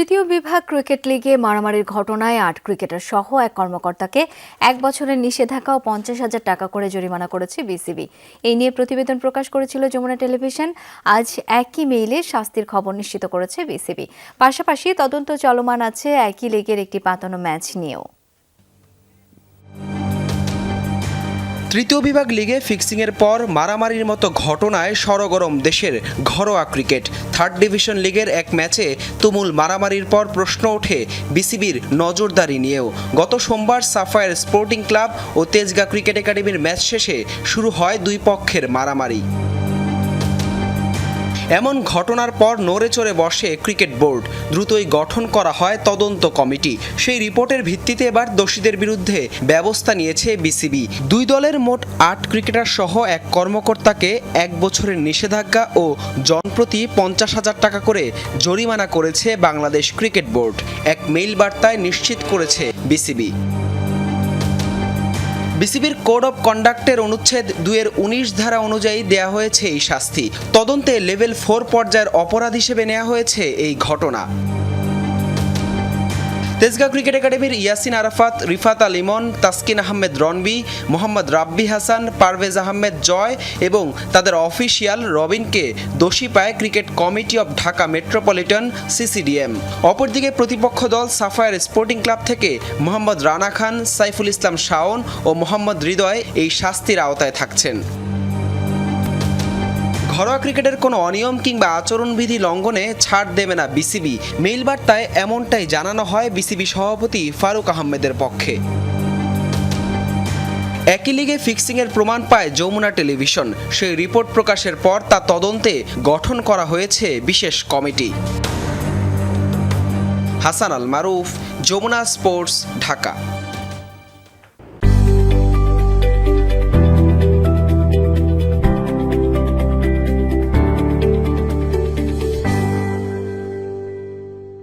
তৃতীয় বিভাগ ক্রিকেট লিগে মারামারির ঘটনায় আট ক্রিকেটার সহ এক কর্মকর্তাকে এক বছরের নিষেধাজ্ঞা ও পঞ্চাশ হাজার টাকা করে জরিমানা করেছে বিসিবি। এই নিয়ে প্রতিবেদন প্রকাশ করেছিল যমুনা টেলিভিশন। আজ একই মেইলে শাস্তির খবর নিশ্চিত করেছে বিসিবি। পাশাপাশি তদন্ত চলমান আছে, একই লিগের একটি পাতানো ম্যাচ নিয়েও। তৃতীয় বিভাগ লিগে ফিক্সিংয়ের পর মারামারির মতো ঘটনায় সরগরম দেশের ঘরোয়া ক্রিকেট। থার্ড ডিভিশন লিগের এক ম্যাচে তুমুল মারামারির পর প্রশ্ন ওঠে বিসিবির নজরদারি নিয়েও। গত সোমবার সাফায়ার স্পোর্টিং ক্লাব ও তেজগা ক্রিকেট একাডেমির ম্যাচ শেষে শুরু হয় দুই পক্ষের মারামারি। এমন ঘটনার পর নড়ে চড়ে বসে ক্রিকেট বোর্ড। দ্রুতই গঠন করা হয় তদন্ত কমিটি। সেই রিপোর্টের ভিত্তিতে এবার দোষীদের বিরুদ্ধে ব্যবস্থা নিয়েছে বিসিবি। দুই দলের মোট আট ক্রিকেটার সহ এক কর্মকর্তাকে এক বছরের নিষেধাজ্ঞা ও জনপ্রতি পঞ্চাশ হাজার টাকা করে জরিমানা করেছে বাংলাদেশ ক্রিকেট বোর্ড। এক মেইল বার্তায় নিশ্চিত করেছে বিসিবি। বিসিবির কোড অফ কন্ডাক্টের অনুচ্ছেদ দুয়ের উনিশ ধারা অনুযায়ী দেয়া হয়েছে এই শাস্তি। তদন্তে লেভেল ফোর পর্যায়ের অপরাধ হিসেবে নেওয়া হয়েছে এই ঘটনা। তেজগাঁ ক্রিকেট একাডেমির ইয়াসিন আরাফাত, রিফাত আলিমন তাসকিন আহমেদ রনবি মোহাম্মদ রাব্বি হাসান, পারভেজ আহমেদ জয় এবং তাদের অফিসিয়াল রবিনকে দোষী পায় Cricket Committee of Dhaka Metropolitan, CCDM. অপরদিকে প্রতিপক্ষ দল সাফায়ার স্পোর্টিং ক্লাব থেকে মোহাম্মদ রানা খান, সাইফুল ইসলাম শাওন ও মোহাম্মদ হৃদয় এই শাস্তির আওতায় থাকছেন। ঘরোয়া ক্রিকেটের কোনো অনিয়ম কিংবা আচরণবিধি লঙ্ঘনে ছাড় দেবে না বিসিবি। মেইল বার্তায় এমনটাই জানানো হয় বিসিবি সভাপতি ফারুক আহমেদের পক্ষে। একই লিগে ফিক্সিংয়ের প্রমাণ পায় যমুনা টেলিভিশন। সেই রিপোর্ট প্রকাশের পর তা তদন্তে গঠন করা হয়েছে বিশেষ কমিটি। হাসান আল মারুফ, যমুনা স্পোর্টস, ঢাকা।